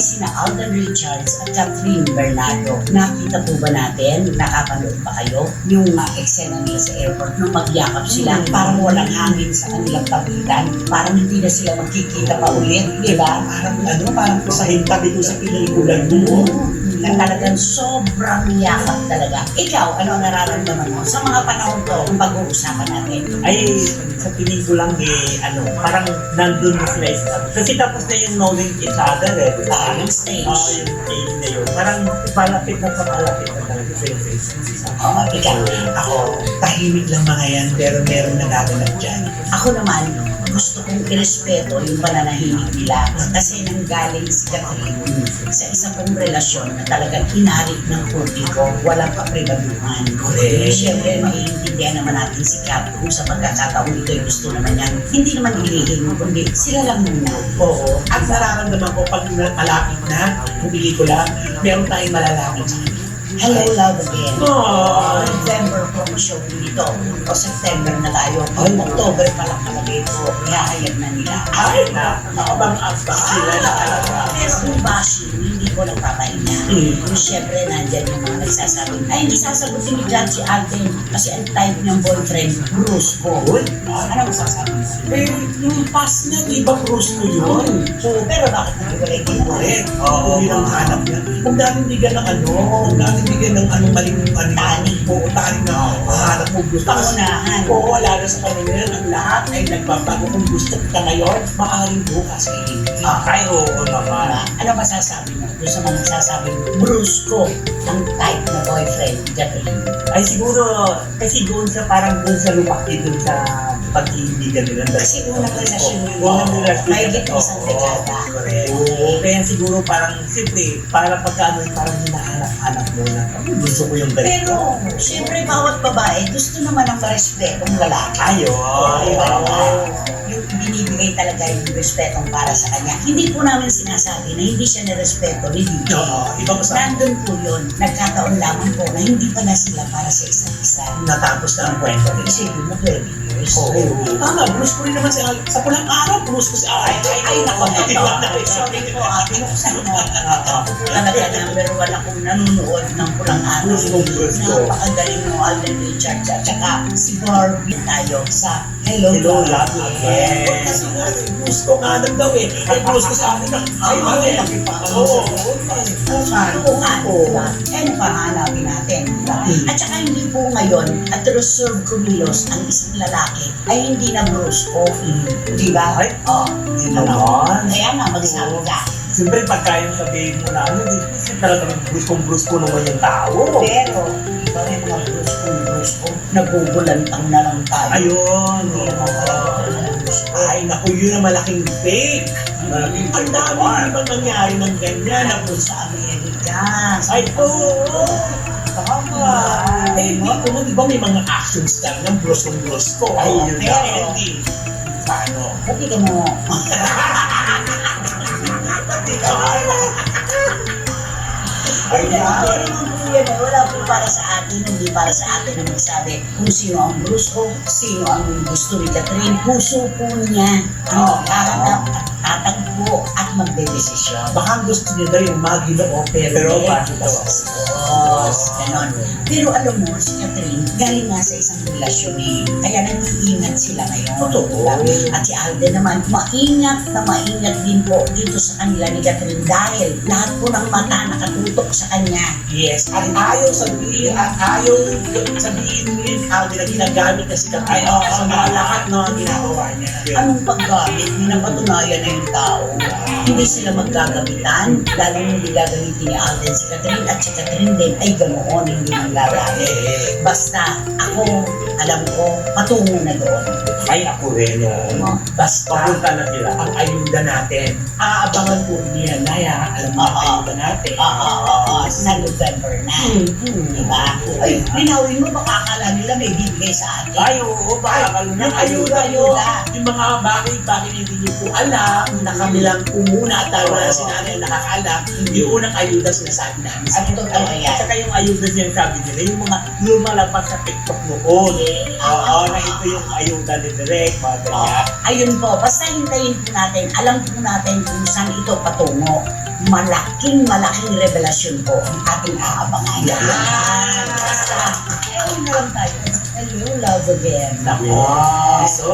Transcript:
sina Alden Richards at Catherine Bernardo. Nakita po ba natin, nakapanood ba kayo, yung uh, eksena nila sa airport nung magyakap sila, parang walang hangin sa kanilang pagitan, parang hindi na sila magkikita pa ulit, di ba? Parang ano, parang sa hintabi ko sa pelikula mo. Na talagang sobrang yakap talaga. Ikaw, ano ang nararamdaman mo sa mga panahon to kung pag-uusapan natin? Ay, sa piling ko lang eh, ano, parang nandun na sila isa. Kasi tapos na yung knowing each other eh. Ah, yung stage. Oo, yung stage na yun. Parang palapit na sa palapit na talaga sa yung face. Oo, ikaw. Ako, tahimik lang mga yan, pero meron nagaganap dyan. Ako naman, gusto kong irespeto yung pananahimik nila kasi nanggaling si Catherine sa isa kong relasyon na talagang inarik ng publiko, walang kapribaduhan. Correct. Siyempre, maiintindihan naman natin si Kat kung sa pagkakataon ito yung gusto naman niya. Hindi naman ilihim, kundi sila lang muna. Oo. At nararamdaman ko pag malapit na, yung pelikula, meron tayong malalaman kanila. Hello, love again. Oh. November promotion dito. O September na tayo. O October pa lang kalagay ito. Ihahayag na nila. Ay, na, nakabang-abang sila na talaga. Pero bashing, ko nagpapahinga. Mm. Kung syempre, nandyan yung mga nagsasabi, ay, hindi sasagutin ni John si Alden kasi ang type niyang boyfriend, Bruce ko. Uy, Ano masasabi? eh, yung pass na, di ba Bruce mo yun? So, pero bakit nag-iwalay din naman? Correct. Oo, yun ang hanap niya. Kung daming bigyan ng ano, kung daming bigyan ng anong maling ano, Tanig. Oo, tanig na hanap mo gusto. Pangunahan. Oo, wala na sa kanila yan. Ang lahat ay nagbabago. Kung gusto kita ngayon, maaaring bukas ay hindi. Ah. Ay, oo naman. Ano masasabi mo? Doon sa mga nagsasabi, Bruce ko, ang type na boyfriend, Catherine. Ay siguro, kasi doon sa parang doon sa lumaki doon sa pag-iibigan nila. Kasi unang relasyon mo yun. Unang relasyon. Mahigit na isang dekada. Correct. Oo, kaya siguro parang, siyempre, para pagka ano, parang hinahanap-hanap mo na, "Ay, gusto ko yung ganito. Pero, siyempre, bawat babae, gusto naman ang marespetong lalaki. Ayun. Yung binibigay talaga yung respetong para sa kanya. Hindi po namin sinasabi na hindi siya nirespeto ni DJ. Oo, iba pa sa Nandun po yun. Nagkataon lamang po na hindi pala sila para sa isa't isa. natapos na ang kwento nila. Isipin mo 20 years. Oo. Tama, Bruce ko rin naman sa, sa pulang araw, Bruce ko si Ay, ay, ay, nako, Sorry po, ah, binuksan mo. Talaga number one akong nanonood ng pulang araw. Bruce ko, Bruce ko. Napakagaling mo, Alden Richards. At saka si Barbie tayo sa Hello, Hello, Love Love Again. Again. Kasi nga, ko nga daw eh. Ko sa akin na, ay, ay, Oo, oo, Tukan, diba? Eh, ano pa hanapin natin, diba? At saka hindi po ngayon, at reserve kumilos ang isang lalaki ay hindi na brusko. Diba? Ay, Oh, Yun naman. kaya nga, magsabi ka. Siyempre, pagka yung sabihin mo na, ano, di kasi talagang bruskong-brusko naman yung tao. Pero, iba rin mga brusko-brusko, nagugulantang na lang tayo. Ayun. Hindi naman talaga talaga. Ay, naku, yun ang malaking fake. Ang dami, di ba nangyari ng ganyan? Yan po sa Amerika. Ay, oo. Tama. Eh, dito na, di ba may mga action star ng bruskong-brusko? Ay, yun na. Hindi. Paano? Pati ka mo. Ay, Pero yan. Yan, eh, wala po para sa atin, hindi para sa atin na magsabi kung sino ang brusko, sino ang gusto ni Catherine. Puso po niya ang maghahanap at tatagpo at magdedesisyon. Baka gusto niyo daw yung Magino Opera. Pero eh. bakit daw? Diyos, ganon. Pero alam mo, si Catherine, galing nga sa isang relasyon eh. Kaya nag-iingat sila ngayon. Totoo. diba? At si Alden naman, maingat na maingat din po dito sa kanila ni Catherine dahil lahat po ng mata nakatutok sa kanya. Yes, at ayaw sabihin, at ayaw sabihin ni Alvin na ginagamit na si Catherine oo, sa mga lahat mga ginagawa niya. Anong paggamit? Hindi napatunayan na yung tao. Hindi sila magkagamitan, lalo hindi gagamitin ni Alden si Catherine at si Catherine din ay ganoon, hindi maggagamit. Basta ako, alam ko, patungo na doon. Ay, ako rin. oo. Basta Papunta na sila. ang ayuda natin, aabangan po niya na alam mo ang ayuda natin. Oo, oo, oo, sa November na. Diba? Ay, linawin mo, baka akala nila may bibigay sa atin. Ay, oo, baka kayo na Yung ayuda nyo, yung mga bagay-bagay na hindi nyo po alam, na kami lang po muna at tayo na sinabi ang nakakaalam, yung unang ayuda sinasabi namin sa Ano totoo yan? At saka yung ayuda niya sabi nila, yung mga lumalabas sa TikTok noon. Oo, na ito yung ayuda ni Direk, mga ganyan. Ayun po, basta hintayin po natin, alam po natin kung saan ito patungo. malaking malaking revelasyon po ang ating aabangan. Yan. Basta, ayun na lang tayo. Hello, love again. Nako. So,